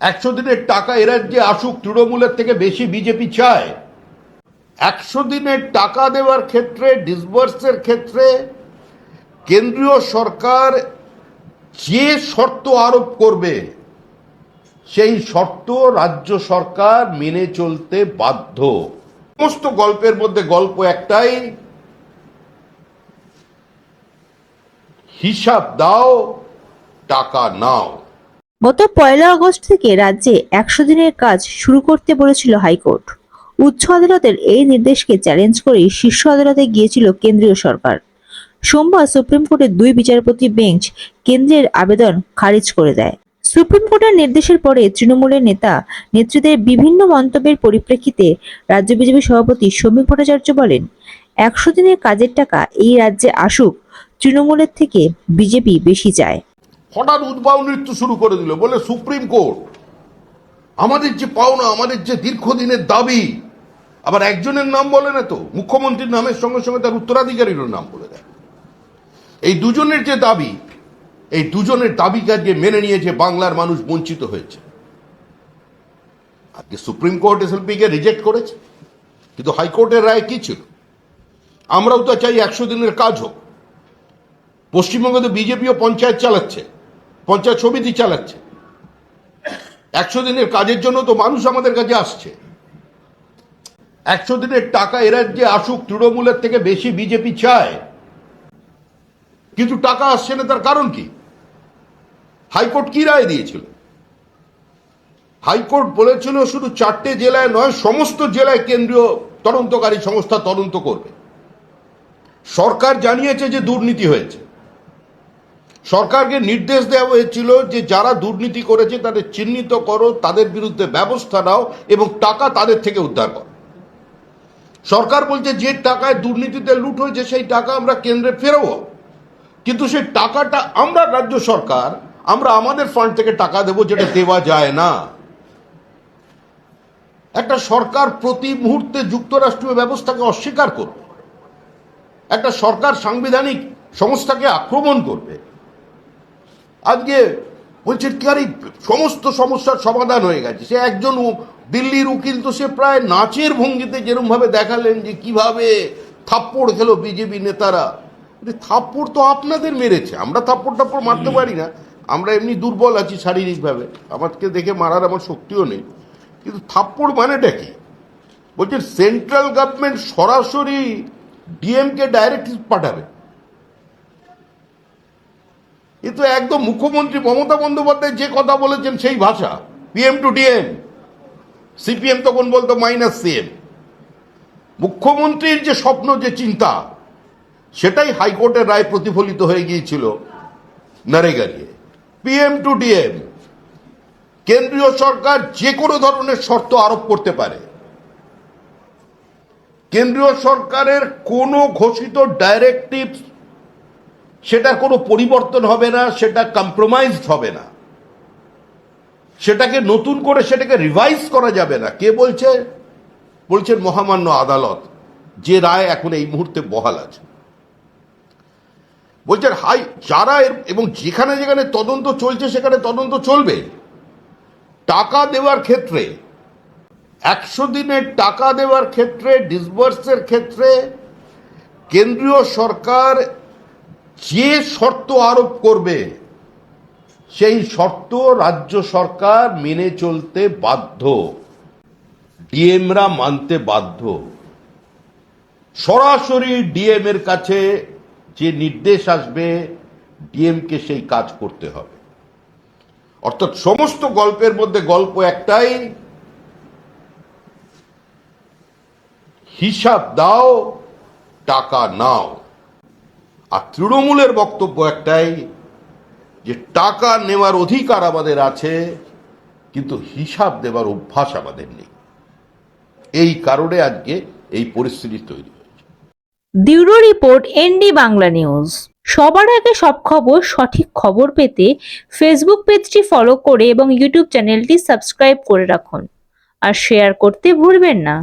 একশো দিনের টাকা এ রাজ্যে আসুক তৃণমূলের থেকে বেশি বিজেপি চায়। একশো দিনের টাকা দেওয়ার ক্ষেত্রে ডিসবার্সের ক্ষেত্রে কেন্দ্রীয় সরকার যে শর্ত আরোপ করবে, সেই শর্ত রাজ্য সরকার মেনে চলতে বাধ্য। সমস্ত গল্পের মধ্যে গল্প একটাই, হিসাব দাও, টাকা নাও। গত পয়লা আগস্ট থেকে রাজ্যে একশো দিনের কাজ শুরু করতে বলেছিল হাইকোর্ট। উচ্চ আদালতের এই নির্দেশকে চ্যালেঞ্জ করেই শীর্ষ আদালতে গিয়েছিল কেন্দ্রীয় সরকার। সোমবার সুপ্রিম কোর্টের দুই বিচারপতি বেঞ্চ কেন্দ্রের আবেদন খারিজ করে দেয়। সুপ্রিম কোর্টের নির্দেশের পরে তৃণমূলের নেতা নেত্রীদের বিভিন্ন মন্তব্যের পরিপ্রেক্ষিতে রাজ্য বিজেপি সভাপতি শ্রমিক ভট্টাচার্য বলেন, একশো দিনের কাজের টাকা এই রাজ্যে আসুক, তৃণমূলের থেকে বিজেপি বেশি চায়। হঠাৎ উদ্বাউ নৃত্য শুরু করে দিল, বলে সুপ্রিম কোর্ট, আমাদের যে পাওনা, আমাদের যে দীর্ঘদিনের দাবি, আবার একজনের নাম বলে না তো, মুখ্যমন্ত্রীর নামের সঙ্গে সঙ্গে তার উত্তরাধিকারীরও নাম বলে দেয়। এই দুজনের যে দাবি, এই দুজনের দাবিকে আজকে মেনে নিয়েছে বাংলার মানুষ বঞ্চিত হয়েছে। আজকে সুপ্রিম কোর্ট এসএলপিকে রিজেক্ট করেছে, কিন্তু হাইকোর্টের রায় কি ছিল? আমরাও তো চাই একশো দিনের কাজ হোক। পশ্চিমবঙ্গে তো বিজেপিও পঞ্চায়েত চালাচ্ছে। পঞ্চায়েত সমিতি চালাচ্ছে। একশো দিনের কাজের জন্য তো মানুষ আমাদের কাছে আসছে। একশো দিনের টাকা এরা যে আসুক, তৃণমূলের থেকে বেশি বিজেপি চায়। কিন্তু টাকা আসছে না, তার কারণ কি? হাইকোর্ট কি রায় দিয়েছিল? হাইকোর্ট বলেছিল শুধু চারটে জেলায় নয়, সমস্ত জেলায় কেন্দ্রীয় তদন্তকারী সংস্থা তদন্ত করবে। সরকার জানিয়েছে যে দুর্নীতি হয়েছে। সরকারকে নির্দেশ দেওয়া হয়েছিল যে যারা দুর্নীতি করেছে তাদের চিহ্নিত করো, তাদের বিরুদ্ধে ব্যবস্থা নাও এবং টাকা তাদের থেকে উদ্ধার করো। সরকার বলছে যে টাকায় দুর্নীতিতে লুট হয়েছে, সেই টাকা আমরা কেন্দ্রে ফেরবো। কিন্তু সেই টাকাটা আমরা, রাজ্য সরকার, আমরা আমাদের ফান্ড থেকে টাকা দেবো যেটা দেওয়া যায় না। একটা সরকার প্রতি মুহূর্তে যুক্তরাষ্ট্রীয় ব্যবস্থাকে অস্বীকার করবে। একটা সরকার সাংবিধানিক সংস্থাকে আক্রমণ করবে। আজকে বলছে, কি সমস্ত সমস্যার সমাধান হয়ে গেছে। সে একজন দিল্লির উকিল তো সে প্রায় নাচের ভঙ্গিতে যেরকম ভাবে দেখালেন যে কীভাবে থাপ্পড় খেলো বিজেপি নেতারা। থাপ্পড় তো আপনাদের মেরেছে, আমরা থাপ্পড় টাপ্পড় মারতে পারি না। আমরা এমনি দুর্বল আছি শারীরিকভাবে, আমাকে দেখে মারার আমার শক্তিও নেই। কিন্তু থাপ্পড় মানেটা কি? বলছেন সেন্ট্রাল গভর্নমেন্ট সরাসরি ডিএমকে ডাইরেক্ট পাঠাবে। এ তো একদম মুখ্যমন্ত্রী মমতা বন্দ্যোপাধ্যায় যে কথা বলেছেন সেই ভাষা পিএম টু ডিএম সিপিএম তখন বলতো মাইনাস সিএম মুখ্যমন্ত্রীর যে স্বপ্ন, যে চিন্তা, সেটাই হাইকোর্টের রায় প্রতিফলিত হয়ে গিয়েছিল নারেগা নিয়ে পিএম টু ডিএম কেন্দ্রীয় সরকার যে কোনো ধরনের শর্ত আরোপ করতে পারে। কেন্দ্রীয় সরকারের কোনো ঘোষিত ডাইরেক্টিভ সেটার কোনো পরিবর্তন হবে না, সেটা কম্প্রোমাইজড হবে না। সেটাকে নতুন করে সেটাকে রিভাইজ করা যাবে না। কে বলছে? বলছেন মহামান্য আদালত। যে রায় এখন এই মুহূর্তে বহাল আছে। বলছেন, হাই, যারা এবং যেখানে যেখানে তদন্ত চলছে, সেখানে তদন্ত চলবে। টাকা দেওয়ার ক্ষেত্রে, একশো দিনের টাকা দেওয়ার ক্ষেত্রে ডিসবার্সের ক্ষেত্রে, কেন্দ্রীয় সরকার যে শর্ত আরোপ করবে, সেই শর্ত রাজ্য সরকার মেনে চলতে বাধ্য। ডিএমরা মানতে বাধ্য। সরাসরি ডিএম এর কাছে যে নির্দেশ আসবে, ডিএমকে সেই কাজ করতে হবে। অর্থাৎ সমস্ত গল্পের মধ্যে গল্প একটাই, হিসাব দাও, টাকা নাও। আর তৃণমূলের বক্তব্য একটাই যে টাকা নেওয়ার অধিকার আমাদের আছে, কিন্তু হিসাব দেওয়ার অভ্যাস আমাদের নেই। এই কারণে আজকে এই পরিস্থিতি তৈরি হয়েছে। Bureau report ND Bangla news. সবার আগে সব খবর, সঠিক খবর পেতে ফেসবুক পেজটি ফলো করে এবং ইউটিউব চ্যানেলটি সাবস্ক্রাইব করে রাখুন। আর শেয়ার করতে ভুলবেন না।